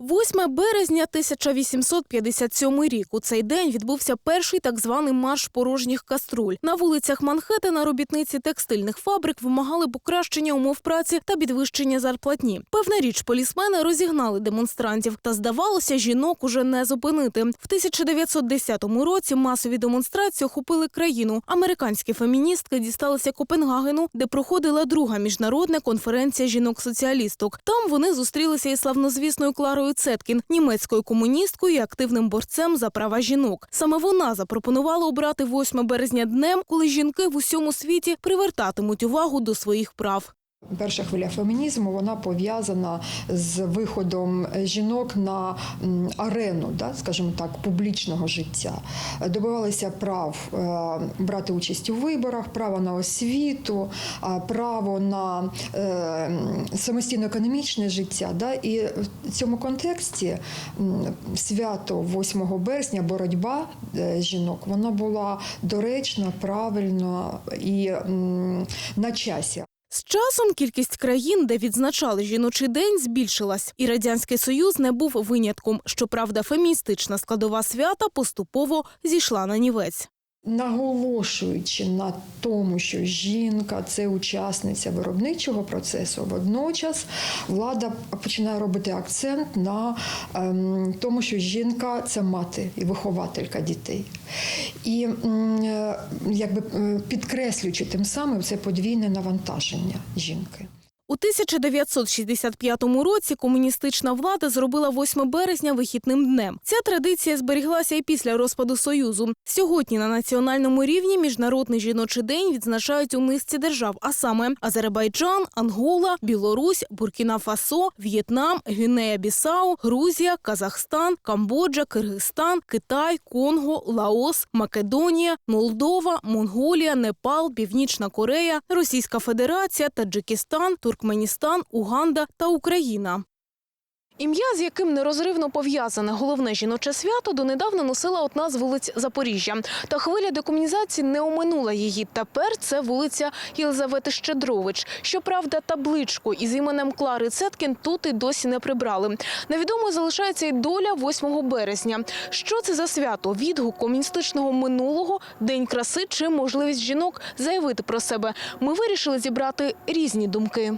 8 березня 1857 рік. У цей день відбувся перший так званий марш порожніх каструль. На вулицях Манхеттена робітниці текстильних фабрик вимагали покращення умов праці та підвищення зарплатні. Певна річ, полісмени розігнали демонстрантів, та здавалося, жінок уже не зупинити. В 1910 році масові демонстрації охопили країну. Американські феміністки дісталися Копенгагену, де проходила друга міжнародна конференція жінок-соціалісток. Там вони зустрілися із славнозвісною Кларою Цеткін, німецькою комуністкою і активним борцем за права жінок. Саме вона запропонувала обрати 8 березня днем, коли жінки в усьому світі привертатимуть увагу до своїх прав. Перша хвиля фемінізму вона пов'язана з виходом жінок на арену, да, скажімо так, публічного життя. Добивалися прав е, брати участь у виборах, право на освіту, право на е, самостійно економічне життя. Да. І в цьому контексті свято 8 березня, боротьба е, жінок, вона була доречна, правильно і на часі. З часом кількість країн, де відзначали жіночий день, збільшилась, і радянський союз не був винятком. Щоправда, феміністична складова свята поступово зійшла на нівець. Наголошуючи на тому, що жінка це учасниця виробничого процесу, водночас влада починає робити акцент на ем, тому, що жінка це мати і вихователька дітей. І е, якби е, підкреслюючи тим самим це подвійне навантаження жінки. У 1965 році комуністична влада зробила 8 березня вихідним днем. Ця традиція зберіглася і після розпаду союзу. Сьогодні на національному рівні міжнародний жіночий день відзначають у низці держав, а саме Азербайджан, Ангола, Білорусь, Буркіна-Фасо, В'єтнам, Гвінея-Бісау, Грузія, Казахстан, Камбоджа, Киргизстан, Китай, Конго, Лаос, Македонія, Молдова, Монголія, Непал, Північна Корея, Російська Федерація, Таджикистан, Туркменістан, Уганда та Україна. Ім'я, з яким нерозривно пов'язане головне жіноче свято, донедавна носила одна з вулиць Запоріжжя. Та хвиля декомунізації не оминула її. Тепер це вулиця Єлизавети Щедрович. Щоправда, табличку із іменем Клари Цеткін тут і досі не прибрали. Невідомою залишається і доля 8 березня. Що це за свято? Відгук комуністичного минулого, день краси чи можливість жінок заявити про себе. Ми вирішили зібрати різні думки.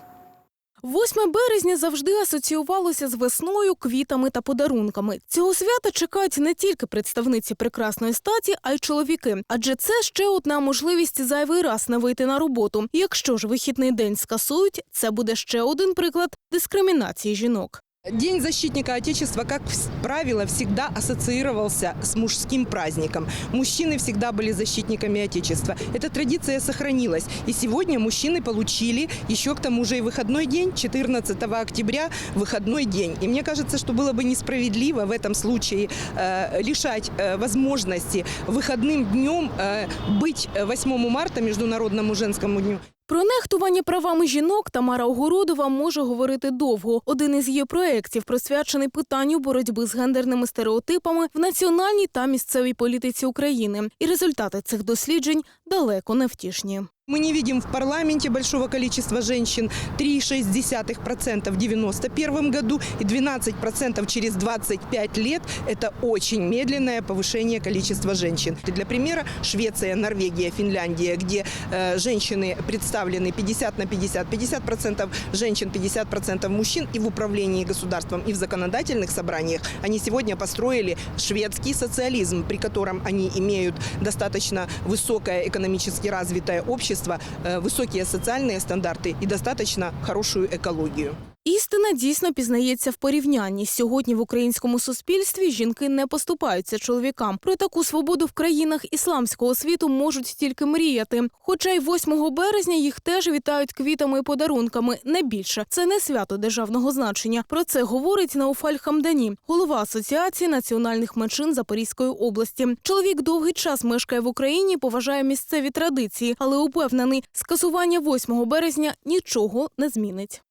8 березня завжди асоціювалося з весною, квітами та подарунками. Цього свята чекають не тільки представниці прекрасної статі, а й чоловіки. Адже це ще одна можливість зайвий раз не вийти на роботу. Якщо ж вихідний день скасують, це буде ще один приклад дискримінації жінок. День защитника Отечества, как правило, всегда ассоциировался с мужским праздником. Мужчины всегда были защитниками Отечества. Эта традиция сохранилась. И сегодня мужчины получили еще к тому же и выходной день, 14 октября, выходной день. И мне кажется, что было бы несправедливо в этом случае э, лишать э, возможности выходным днем э, быть э, 8 марта, Международному женскому дню, Про нехтування правами жінок Тамара Огородова може говорити довго. Один із її проєктів присвячений питанню боротьби з гендерними стереотипами в національній та місцевій політиці України. І результати цих досліджень далеко не втішні. Мы не видим в парламенте большого количества женщин. 3,6% в 91 году и 12% через 25 лет. Это очень медленное повышение количества женщин. И Для примера Швеция, Норвегия, Финляндия, где э, женщины представлены 50 на 50. 50% женщин, 50% мужчин и в управлении государством, и в законодательных собраниях. Они сегодня построили шведский социализм, при котором они имеют достаточно высокое экономически развитое общество, э, высокие социальные стандарты и достаточно хорошую экологию. Істина дійсно пізнається в порівнянні. Сьогодні в українському суспільстві жінки не поступаються чоловікам. Про таку свободу в країнах ісламського світу можуть тільки мріяти. Хоча й 8 березня їх теж вітають квітами і подарунками. Не більше це не свято державного значення. Про це говорить Науфаль Хамдані, голова асоціації національних меншин Запорізької області. Чоловік довгий час мешкає в Україні, поважає місцеві традиції, але упевнений, скасування 8 березня нічого не змінить.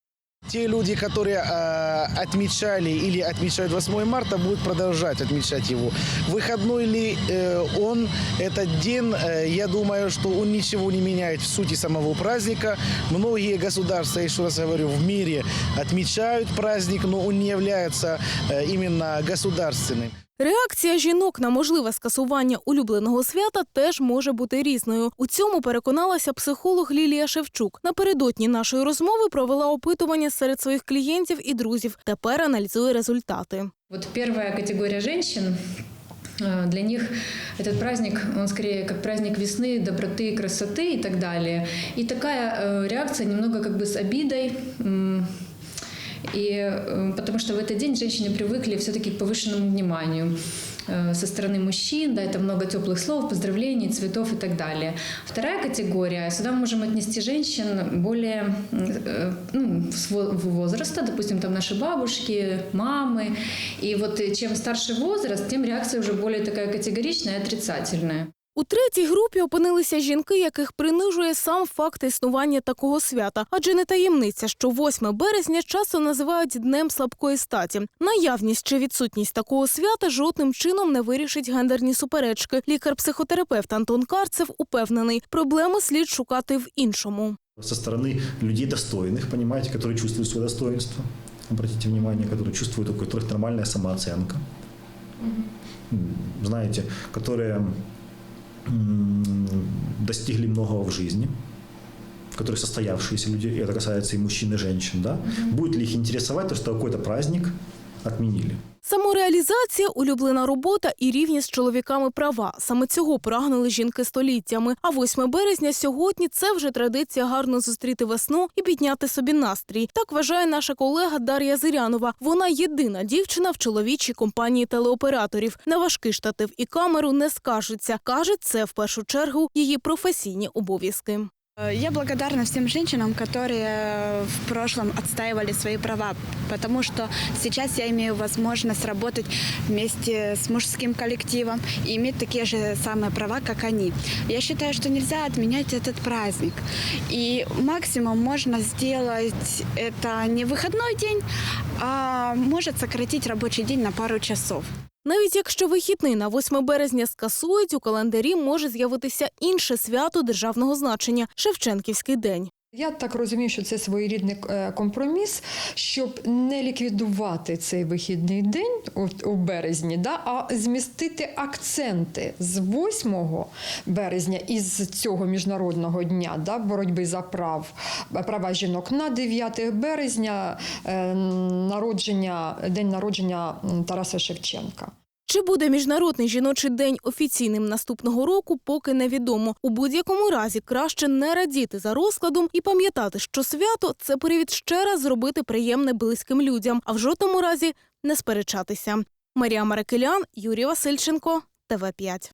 Те люди, которые э, отмечали или отмечают 8 марта, будут продолжать отмечать его. Выходной ли э, он, этот день, э, я думаю, что он ничего не меняет в сути самого праздника. Многие государства, еще раз говорю, в мире отмечают праздник, но он не является э, именно государственным. Реакція жінок на можливе скасування улюбленого свята теж може бути різною. У цьому переконалася психолог Лілія Шевчук. Напередодні нашої розмови провела опитування серед своїх клієнтів і друзів. Тепер аналізує результати. Вот первая категория женщин, э, для них этот праздник, он скорее как праздник весны, доброты, красоты и так далее. И такая э, реакция немного как бы с обидой, м, и, э, потому что в этот день женщины привыкли все-таки к повышенному вниманию э, со стороны мужчин, да, это много теплых слов, поздравлений, цветов и так далее. Вторая категория, сюда мы можем отнести женщин более э, ну, с во- в возраста, допустим, там наши бабушки, мамы. И вот э, чем старше возраст, тем реакция уже более такая категоричная и отрицательная. У третій групі опинилися жінки, яких принижує сам факт існування такого свята, адже не таємниця, що 8 березня часто називають днем слабкої статі. Наявність чи відсутність такого свята жодним чином не вирішить гендерні суперечки. Лікар-психотерапевт Антон Карцев упевнений, проблеми слід шукати в іншому. со стороны людей достойных, понимаете, которые чувствуют свое достоинство. Обратите внимание, которые чувствуют, у которых нормальная самооценка. М, Знаете, которые м, достигли многого в жизни, которые состоявшиеся люди, и это касается и мужчин, и женщин, да? Будет ли их интересовать то, что какой-то праздник отменили? Самореалізація, улюблена робота і рівні з чоловіками права. Саме цього прагнули жінки століттями. А 8 березня сьогодні це вже традиція гарно зустріти весну і підняти собі настрій. Так вважає наша колега Дар'я Зирянова. Вона єдина дівчина в чоловічій компанії телеоператорів. На важкий штатив і камеру не скажеться. каже, це в першу чергу її професійні обов'язки. Э, Я благодарна всем женщинам, которые в прошлом отстаивали свои права, потому что сейчас я имею возможность работать вместе с мужским коллективом и иметь такие же самые права, как они. Я считаю, что нельзя отменять этот праздник. И максимум можно сделать это не выходной день, а может сократить рабочий день на пару часов. Навіть якщо вихідний на 8 березня скасують, у календарі може з'явитися інше свято державного значення Шевченківський день. Я так розумію, що це своєрідний е, компроміс, щоб не ліквідувати цей вихідний день у, березні, да, а змістити акценти з 8 березня із цього міжнародного дня да, боротьби за прав права жінок на 9 березня, е, народження, день народження Тараса Шевченка. Чи буде міжнародний жіночий день офіційним наступного року, поки невідомо. У будь-якому разі краще не радіти за розкладом і пам'ятати, що свято це привід ще раз зробити приємне близьким людям, а в жодному разі не сперечатися. Марія Маракелян, Юрій Васильченко, ТВ 5